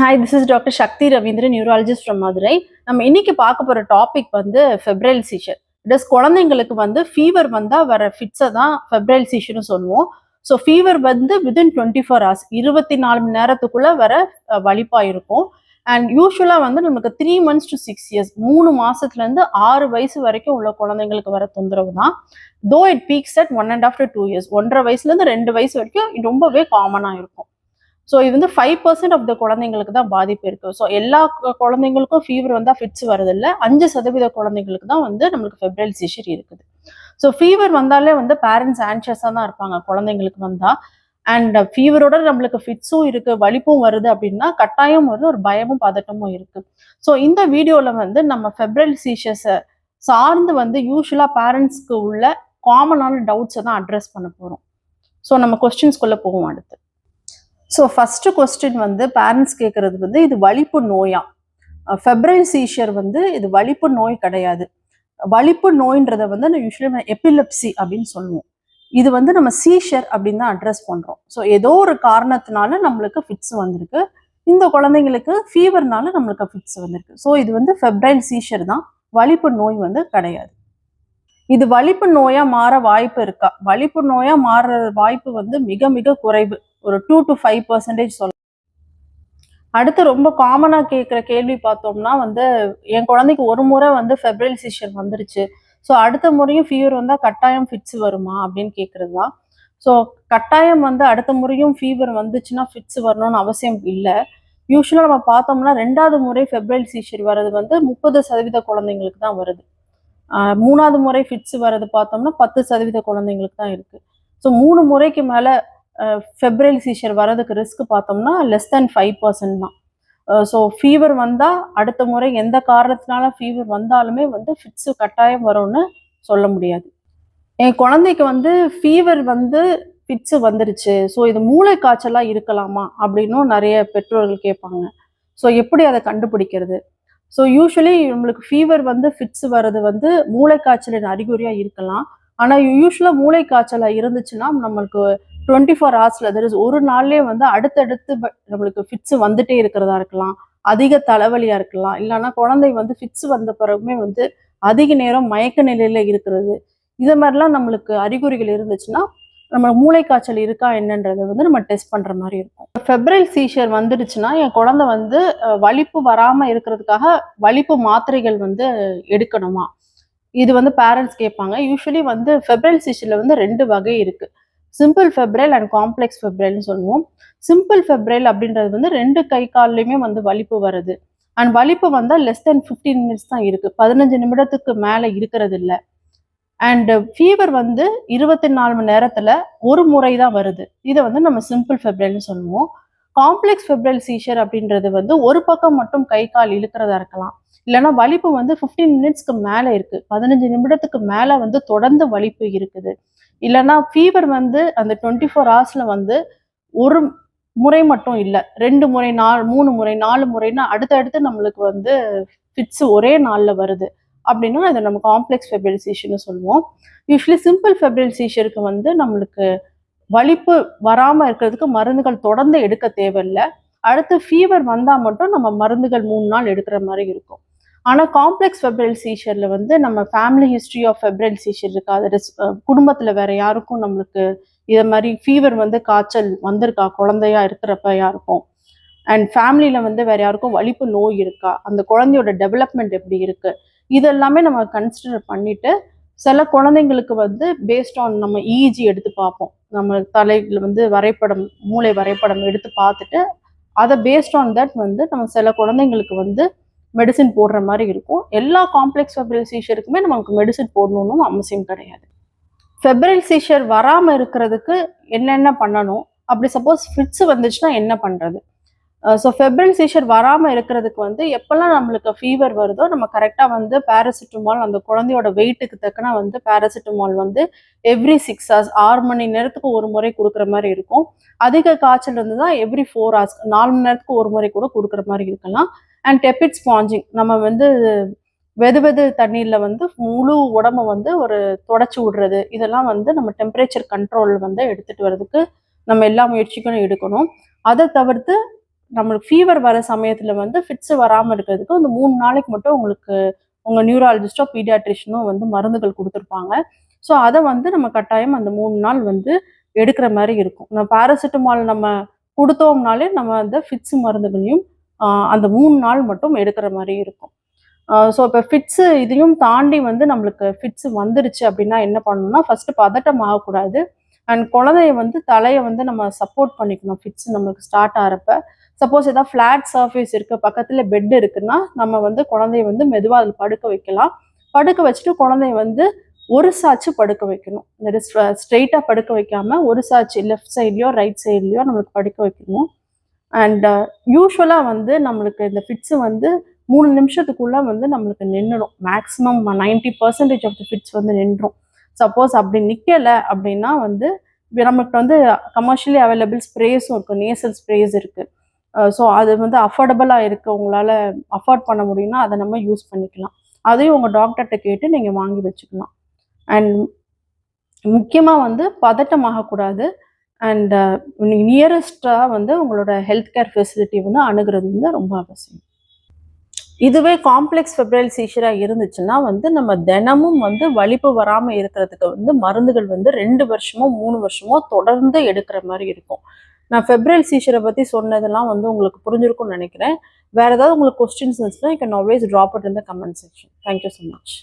Hi this is doctor Sakthi Ravindran neurologist from Madurai நம்ம இன்னைக்கு பார்க்க போகிற டாபிக் வந்து ஃபெப்ரல் சீஷர் இட் குழந்தைங்களுக்கு வந்து ஃபீவர் வந்தால் வர ஃபிட்ஸை தான் ஃபெப்ரல் சீஷர்னு சொல்லுவோம். ஸோ ஃபீவர் வந்து வித்தின் டுவெண்ட்டி ஃபோர் ஹவர்ஸ் இருபத்தி நாலு மணி நேரத்துக்குள்ளே வர வலிப்பாக இருக்கும் அண்ட் யூஸ்வலாக வந்து நமக்கு three months to six years மூணு மாதத்துலேருந்து ஆறு வயசு வரைக்கும் உள்ள குழந்தைங்களுக்கு வர தொந்தரவு தான். Though it peaks at one and half to two years ஒன்றரை வயசுலேருந்து ரெண்டு வயசு வரைக்கும் ரொம்பவே காமனாக இருக்கும். ஸோ இது வந்து ஃபைவ் பர்சன்ட் ஆஃப் த குழந்தைங்களுக்கு தான் பாதிப்பு இருக்குது ஸோ எல்லா குழந்தைங்களுக்கும் ஃபீவர் வந்தால் ஃபிட்ஸ் வரதில்ல அஞ்சு சதவீத குழந்தைங்களுக்கு தான் வந்து நம்மளுக்கு ஃபெப்ரல் சீஷர் இருக்குது. ஸோ ஃபீவர் வந்தாலே வந்து பேரண்ட்ஸ் ஆன்ஷியஸாக தான் இருப்பாங்க. குழந்தைங்களுக்கு வந்தால் அண்ட் ஃபீவரோட நம்மளுக்கு ஃபிட்ஸும் இருக்கு வலிப்பும் வருது அப்படின்னா கட்டாயம் வருது ஒரு பயமும் பதட்டமும் இருக்கு. ஸோ இந்த வீடியோவில் வந்து நம்ம ஃபெப்ரல் சீஷர்ஸை சார்ந்து வந்து யூஸ்வலாக பேரண்ட்ஸ்க்கு உள்ள காமனான டவுட்ஸை தான் அட்ரஸ் பண்ண போகிறோம் ஸோ நம்ம கொஸ்டின்ஸ்குள்ளே போவோம் அடுத்து. ஸோ ஃபஸ்ட்டு கொஸ்டின் வந்து பேரண்ட்ஸ் கேட்குறது வந்து இது வலிப்பு நோயா? ஃபெப்ரல் சீஷர் வந்து இது வலிப்பு நோய் கிடையாது. வலிப்பு நோயின்றத வந்து யூஸ்வலி எபிலப்சி அப்படின்னு சொல்லுவோம். இது வந்து நம்ம சீஷர் அப்படின்னு தான் அட்ரஸ் பண்ணுறோம் ஸோ ஏதோ ஒரு காரணத்தினால நம்மளுக்கு ஃபிட்ஸ் வந்திருக்கு. இந்த குழந்தைங்களுக்கு ஃபீவர்னால நம்மளுக்கு ஃபிட்ஸ் வந்திருக்கு. ஸோ இது வந்து ஃபெப்ரைல் சீஷர் தான். வலிப்பு நோய் வந்து கிடையாது. இது வலிப்பு நோயாக மாற வாய்ப்பு இருக்கா? வலிப்பு நோயாக மாறுற வாய்ப்பு வந்து மிக மிக குறைவு. ஒரு டூ டு ஃபைவ் பர்சன்டேஜ் சொல்லலாம். அடுத்து ரொம்ப காமனாக கேட்குற கேள்வி பார்த்தோம்னா வந்து என் குழந்தைக்கு ஒரு முறை வந்து ஃபெப்ரல் சீஷர் வந்துருச்சு. ஸோ அடுத்த முறையும் ஃபீவர் வந்தால் கட்டாயம் ஃபிட்ஸ் வருமா அப்படின்னு கேட்குறது தான் ஸோ கட்டாயம் வந்து அடுத்த முறையும் ஃபீவர் வந்துச்சுன்னா ஃபிட்ஸ் வரணும்னு அவசியம் இல்லை. யூஸ்வலாக நம்ம பார்த்தோம்னா ரெண்டாவது முறை ஃபெப்ரல் சீஷர் வர்றது வந்து முப்பது சதவீத குழந்தைங்களுக்கு தான் வருது. மூணாவது முறை ஃபிட்ஸ் வர்றது பார்த்தோம்னா பத்து சதவீத குழந்தைங்களுக்கு தான் இருக்குது ஸோ மூணு முறைக்கு மேலே ஃபெப்ரல் சீஷர் வரதுக்கு ரிஸ்க் பார்த்தோம்னா லெஸ் தென் ஃபைவ் பர்சன்ட் தான். ஸோ ஃபீவர் வந்தால் அடுத்த முறை எந்த காரணத்தினால ஃபீவர் வந்தாலுமே வந்து ஃபிட்ஸு கட்டாயம் வரும்னு சொல்ல முடியாது. என் குழந்தைக்கு வந்து ஃபீவர் வந்து ஃபிட்ஸு வந்துருச்சு. ஸோ இது மூளை காய்ச்சலாக இருக்கலாமா அப்படின்னும் நிறைய பெற்றோர்கள் கேட்பாங்க. ஸோ எப்படி அதை கண்டுபிடிக்கிறது? ஸோ யூஸ்வலி நம்மளுக்கு ஃபீவர் வந்து ஃபிட்ஸ் வர்றது வந்து மூளை காய்ச்சலின் அறிகுறியாக இருக்கலாம். ஆனால் யூஸ்வலாக மூளை காய்ச்சலாக இருந்துச்சுன்னா நம்மளுக்கு டுவெண்ட்டி ஃபோர் ஹவர்ஸில் தர் இஸ் ஒரு நாள்லேயே வந்து அடுத்தடுத்து நம்மளுக்கு ஃபிட்ஸு வந்துட்டே இருக்கிறதா இருக்கலாம். அதிக தலைவலியாக இருக்கலாம். இல்லைன்னா குழந்தை வந்து ஃபிட்ஸ் வந்த பிறகுமே வந்து அதிக நேரம் மயக்க நிலையில் இருக்கிறது. இது மாதிரிலாம் நம்மளுக்கு அறிகுறிகள் இருந்துச்சுன்னா நம்ம மூளை காய்ச்சல் இருக்கா என்னன்றதை வந்து நம்ம டெஸ்ட் பண்ணுற மாதிரி இருக்கும். ஃபெப்ரல் சீஷர் வந்துடுச்சுன்னா என் குழந்தை வந்து வலிப்பு வராமல் இருக்கிறதுக்காக வலிப்பு மாத்திரைகள் வந்து எடுக்கணுமா? இது வந்து பேரண்ட்ஸ் கேட்பாங்க. யூஸ்வலி வந்து ஃபெப்ரல் சீஷரில் வந்து ரெண்டு வகை இருக்குது சிம்பிள் ஃபெப்ரைல் அண்ட் காம்ப்ளெக்ஸ் ஃபெப்ரைல்னு சொல்லுவோம். சிம்பிள் ஃபெப்ரைல் அப்படின்றது வந்து ரெண்டு கை கால்லையுமே வந்து வலிப்பு வருது. அண்ட் வலிப்பு வந்தால் லெஸ் தென் ஃபிஃப்டீன் மினிட்ஸ் தான் இருக்குது பதினஞ்சு நிமிடத்துக்கு மேலே இருக்கிறது இல்லை அண்டு ஃபீவர் வந்து இருபத்தி நாலு மணி நேரத்தில் ஒரு முறை தான் வருது. இதை வந்து நம்ம சிம்பிள் ஃபெப்ரைல்னு சொல்லுவோம். காம்ப்ளெக்ஸ் ஃபெப்ரல் சீஷர் அப்படின்றது வந்து ஒரு பக்கம் மட்டும் கை கால் இழுக்கிறதா இருக்கலாம். இல்லைன்னா வலிப்பு வந்து 15 மினிட்ஸ்க்கு மேலே இருக்குது பதினஞ்சு நிமிடத்துக்கு மேலே வந்து தொடர்ந்து வலிப்பு இருக்குது. இல்லைன்னா ஃபீவர் வந்து அந்த டுவெண்ட்டி ஃபோர் ஹவர்ஸில் வந்து ஒரு முறை மட்டும் இல்லை. ரெண்டு முறை நாலு மூணு முறை நாலு முறைன்னா அடுத்தடுத்து நம்மளுக்கு வந்து ஃபிட்ஸ் ஒரே நாளில் வருது. அப்படின்னா அதை நம்ம காம்ப்ளெக்ஸ் ஃபெப்ரல் சீஷர்னு சொல்லுவோம். யூஸ்வலி சிம்பிள் ஃபெப்ரல் சீஷருக்கு வந்து நம்மளுக்கு வலிப்பு வராமல் இருக்கிறதுக்கு மருந்துகள் தொடர்ந்து எடுக்க தேவையில்லை. அடுத்து ஃபீவர் வந்தால் மட்டும் நம்ம மருந்துகள் மூணு நாள் எடுக்கிற மாதிரி இருக்கும். ஆனால் காம்ப்ளெக்ஸ் ஃபெப்ரல் சீஷரில் வந்து நம்ம family history of febrile seizure இருக்கா? அது குடும்பத்தில் வேற யாருக்கும் நம்மளுக்கு இதை மாதிரி ஃபீவர் வந்து காய்ச்சல் வந்திருக்கா? குழந்தையா இருக்கிறப்ப யாருக்கும்? அண்ட் ஃபேமிலியில் வந்து வேற யாருக்கும் வலிப்பு நோய் இருக்கா? அந்த குழந்தையோட டெவலப்மெண்ட் எப்படி இருக்கு? இதெல்லாமே நம்ம கன்சிடர் பண்ணிட்டு சில குழந்தைங்களுக்கு வந்து பேஸ்ட் ஆன் நம்ம இஜி எடுத்து பார்ப்போம். நம்ம தலையில் வந்து வரைபடம் மூளை வரைபடம் எடுத்து பார்த்துட்டு அதை பேஸ்ட் ஆன் தட் வந்து நம்ம சில குழந்தைங்களுக்கு வந்து மெடிசின் போடுற மாதிரி இருக்கும். எல்லா காம்ப்ளெக்ஸ் ஃபெப்ரல் சீஷருக்குமே நமக்கு மெடிசின் போடணும்னு அவசியம் கிடையாது. ஃபெப்ரல் சீஷர் வராமல் இருக்கிறதுக்கு என்னென்ன பண்ணணும்? அப்படி சப்போஸ் ஃபிட்ஸ் வந்துச்சுன்னா என்ன பண்ணுறது ஸோ ஃபெப்ரல் சீஷர் வராமல் இருக்கிறதுக்கு வந்து எப்போல்லாம் நம்மளுக்கு ஃபீவர் வருதோ நம்ம கரெக்டாக வந்து பேராசிட்டமால் அந்த குழந்தையோட வெயிட்டுக்கு தக்கன வந்து பேராசிட்டமால் வந்து எவ்ரி சிக்ஸ் ஹவர்ஸ் ஆறு மணி நேரத்துக்கு ஒரு முறை கொடுக்குற மாதிரி இருக்கும். அதிக காய்ச்சல் இருந்து தான் எவ்ரி ஃபோர் ஹவர்ஸ் நாலு மணி நேரத்துக்கு ஒரு முறை கூட கொடுக்குற மாதிரி இருக்கலாம். அண்ட் டெபிட் ஸ்பாஞ்சிங் நம்ம வந்து வெது வெது தண்ணீரில் வந்து முழு உடம்ப வந்து ஒரு தொடச்சி விடுறது. இதெல்லாம் வந்து நம்ம டெம்பரேச்சர் கண்ட்ரோல் வந்து எடுத்துகிட்டு வர்றதுக்கு நம்ம எல்லா முயற்சிகளும் எடுக்கணும். அதை தவிர்த்து நம்மளுக்கு ஃபீவர் வர சமயத்தில் வந்து ஃபிட்ஸு வராமல் இருக்கிறதுக்கு அந்த மூணு நாளைக்கு மட்டும் உங்களுக்கு உங்கள் நியூராலஜிஸ்டோ பீடியாட்ரிஷனோ வந்து மருந்துகள் கொடுத்துருப்பாங்க. ஸோ அதை வந்து நம்ம கட்டாயம் அந்த மூணு நாள் வந்து எடுக்கிற மாதிரி இருக்கும். நம்ம பாராசிட்டமால் நம்ம கொடுத்தோம்னாலே நம்ம அந்த ஃபிட்ஸு மருந்துகளையும் அந்த மூணு நாள் மட்டும் எடுக்கிற மாதிரி இருக்கும். ஸோ இப்போ ஃபிட்ஸு இதையும் தாண்டி வந்து நம்மளுக்கு ஃபிட்ஸு வந்துருச்சு அப்படின்னா என்ன பண்ணணும்னா ஃபஸ்ட்டு பதட்டம் ஆகக்கூடாது. அண்ட் குழந்தைய வந்து தலையை வந்து நம்ம சப்போர்ட் பண்ணிக்கணும் ஃபிட்ஸ் நம்மளுக்கு ஸ்டார்ட் ஆகிறப்ப சப்போஸ் ஏதாவது ஃப்ளாட் சர்ஃபேஸ் இருக்குது பக்கத்தில் பெட் இருக்குன்னா நம்ம வந்து குழந்தைய வந்து மெதுவாக அதில் படுக்க வைக்கலாம். படுக்க வச்சுட்டு குழந்தைய வந்து ஒரு சாச்சு படுக்க வைக்கணும். இந்த ஸ்ட்ரெயிட்டாக படுக்க வைக்காமல் ஒரு சாச்சு லெஃப்ட் சைட்லேயோ ரைட் சைட்லேயோ நம்மளுக்கு படுக்க வைக்கணும். அண்ட் யூஸ்வலாக uh, வந்து நம்மளுக்கு இந்த ஃபிட்ஸு வந்து மூணு நிமிஷத்துக்குள்ளே வந்து நம்மளுக்கு நின்றுடும் maximum ninety percentage of the fits வந்து நின்றும். சப்போஸ் அப்படி நிற்கலை அப்படின்னா வந்து நமக்கு வந்து கமர்ஷியலி அவைலபிள் ஸ்ப்ரேஸும் இருக்குது நேசல் ஸ்ப்ரேஸ் இருக்குது ஸோ அது வந்து அஃபோர்டபுளாக இருக்குது உங்களால் அஃபோர்ட் பண்ண முடியும்னா அதை நம்ம யூஸ் பண்ணிக்கலாம். அதையும் உங்கள் டாக்டர்கிட்ட கேட்டு நீங்கள் வாங்கி வச்சுக்கலாம். அண்ட் முக்கியமாக வந்து பதட்டமாகக்கூடாது அண்ட் நீங்கள் நியரஸ்டாக வந்து உங்களோட ஹெல்த் கேர் ஃபெசிலிட்டி வந்து அணுகிறது வந்து ரொம்ப அவசியம். இதுவே காம்ப்ளெக்ஸ் ஃபெப்ரல் சீஷராக இருந்துச்சுன்னா வந்து நம்ம தினமும் வந்து வலிப்பு வராமல் இருக்கிறதுக்கு வந்து மருந்துகள் வந்து ரெண்டு வருஷமோ மூணு வருஷமோ தொடர்ந்து எடுக்கிற மாதிரி இருக்கும். நான் ஃபெப்ரல் சீஷரை பற்றி சொன்னதெல்லாம் வந்து உங்களுக்கு புரிஞ்சிருக்கும்னு நினைக்கிறேன். வேறு ஏதாவது உங்களுக்கு கொஸ்டின்ஸ் இருந்துச்சுன்னா you can always drop it in the comment section thank you so much